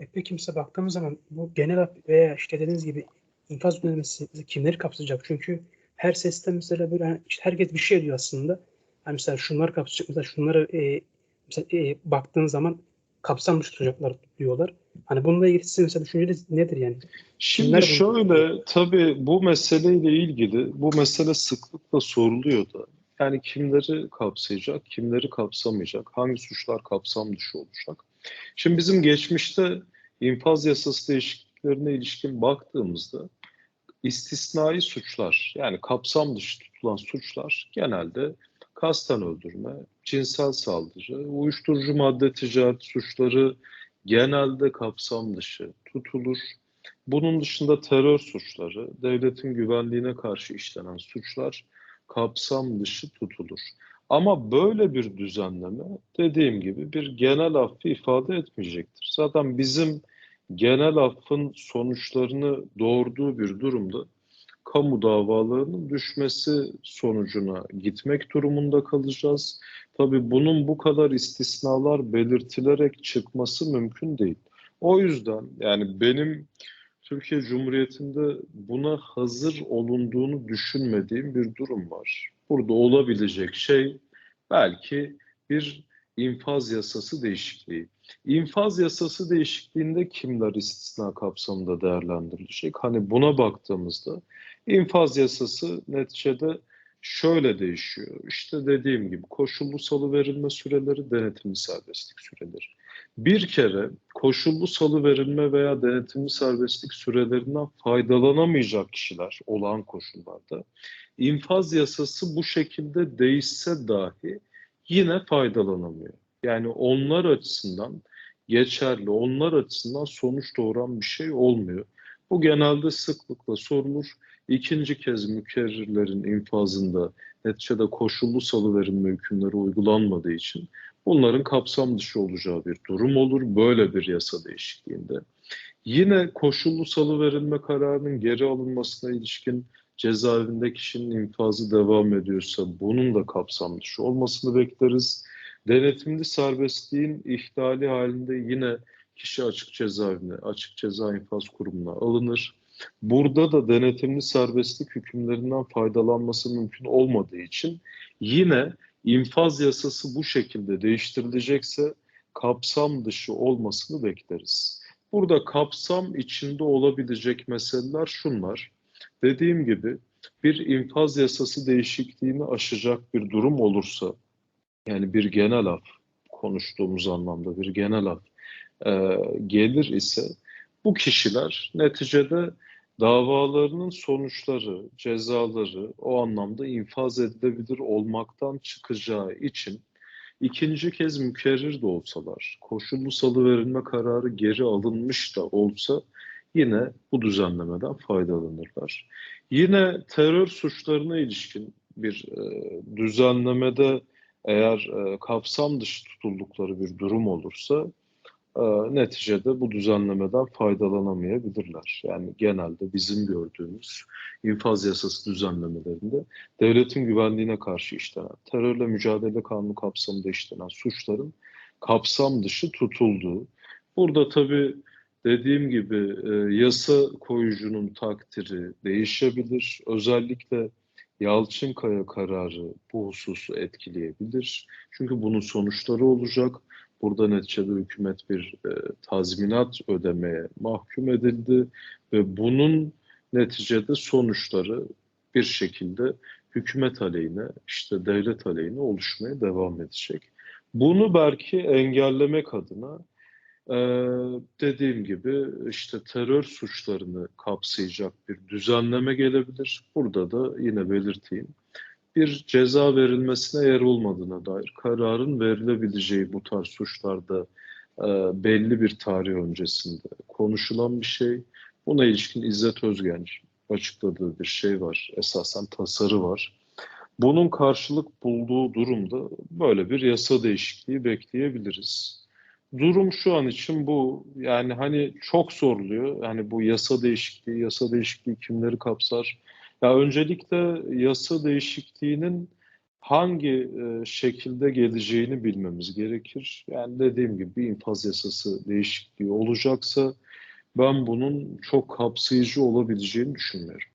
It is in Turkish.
E peki mesela baktığımız zaman bu genel veya işte dediğiniz gibi infaz düzenlemesi kimleri kapsayacak? Çünkü her sesten mesela böyle hani işte herkes bir şey diyor aslında. Hani mesela şunları kapsayacak, mesela şunları e, mesela e, baktığın zaman kapsam dışı tutacaklar diyorlar. Hani bununla ilgili sizin mesela düşünceniz nedir yani? Şimdi Kimler şöyle tabii bu meseleyle ilgili bu mesele sıklıkla soruluyor da. Yani kimleri kapsayacak, kimleri kapsamayacak, hangi suçlar kapsam dışı olacak? Şimdi bizim geçmişte infaz yasası değişikliklerine ilişkin baktığımızda istisnai suçlar yani kapsam dışı tutulan suçlar genelde kasten öldürme, cinsel saldırı, uyuşturucu madde ticareti suçları genelde kapsam dışı tutulur. Bunun dışında terör suçları, devletin güvenliğine karşı işlenen suçlar kapsam dışı tutulur. Ama böyle bir düzenleme dediğim gibi bir genel affı ifade etmeyecektir. Zaten bizim genel affın sonuçlarını doğurduğu bir durumda kamu davalarının düşmesi sonucuna gitmek durumunda kalacağız. Tabii bunun bu kadar istisnalar belirtilerek çıkması mümkün değil. O yüzden yani benim Türkiye Cumhuriyeti'nde buna hazır olunduğunu düşünmediğim bir durum var. Burada olabilecek şey belki bir infaz yasası değişikliği. İnfaz yasası değişikliğinde kimler istisna kapsamında değerlendirilecek? Hani buna baktığımızda infaz yasası neticede şöyle değişiyor. İşte dediğim gibi koşullu salı verilme süreleri, denetimli serbestlik süreleri. Bir kere koşullu salı verilme veya denetimli serbestlik sürelerinden faydalanamayacak kişiler olağan koşullarda infaz yasası bu şekilde değişse dahi yine faydalanamıyor. Yani onlar açısından geçerli, onlar açısından sonuç doğuran bir şey olmuyor. Bu genelde sıklıkla sorulur. İkinci kez mükerrirlerin infazında neticede koşullu salıverilme hükümleri uygulanmadığı için bunların kapsam dışı olacağı bir durum olur böyle bir yasa değişikliğinde. Yine koşullu salıverilme kararının geri alınmasına ilişkin cezaevinde kişinin infazı devam ediyorsa bunun da kapsam dışı olmasını bekleriz. Denetimli serbestliğin ihlali halinde yine kişi açık cezaevine, açık ceza infaz kurumuna alınır. Burada da denetimli serbestlik hükümlerinden faydalanması mümkün olmadığı için yine infaz yasası bu şekilde değiştirilecekse kapsam dışı olmasını bekleriz. Burada kapsam içinde olabilecek meseleler şunlar. Dediğim gibi bir infaz yasası değişikliğini aşacak bir durum olursa yani bir genel af konuştuğumuz anlamda bir genel af e, gelir ise bu kişiler neticede davalarının sonuçları, cezaları o anlamda infaz edilebilir olmaktan çıkacağı için ikinci kez mükerrir de olsalar, koşullu salıverilme kararı geri alınmış da olsa yine bu düzenlemeden faydalanırlar. Yine terör suçlarına ilişkin bir e, düzenlemede eğer e, kapsam dışı tutuldukları bir durum olursa e, neticede bu düzenlemeden faydalanamayabilirler. Yani genelde bizim gördüğümüz infaz yasası düzenlemelerinde devletin güvenliğine karşı işlenen, terörle mücadele kanunu kapsamında işlenen suçların kapsam dışı tutulduğu. Burada tabii dediğim gibi e, yasa koyucunun takdiri değişebilir. Özellikle Yalçınkaya kararı bu hususu etkileyebilir. Çünkü bunun sonuçları olacak. Burada neticede hükümet bir e, tazminat ödemeye mahkum edildi ve bunun neticede sonuçları bir şekilde hükümet aleyhine, işte devlet aleyhine oluşmaya devam edecek. Bunu belki engellemek adına ee, dediğim gibi işte terör suçlarını kapsayacak bir düzenleme gelebilir. Burada da yine belirteyim. Bir ceza verilmesine yer olmadığına dair kararın verilebileceği bu tarz suçlarda e, belli bir tarih öncesinde konuşulan bir şey. Buna ilişkin İzzet Özgenç açıkladığı bir şey var. Esasen tasarı var. Bunun karşılık bulduğu durumda böyle bir yasa değişikliği bekleyebiliriz durum şu an için bu. Yani hani çok zorluyor. Hani bu yasa değişikliği, yasa değişikliği kimleri kapsar? Ya öncelikle yasa değişikliğinin hangi e, şekilde geleceğini bilmemiz gerekir. Yani dediğim gibi bir infaz yasası değişikliği olacaksa ben bunun çok kapsayıcı olabileceğini düşünmüyorum.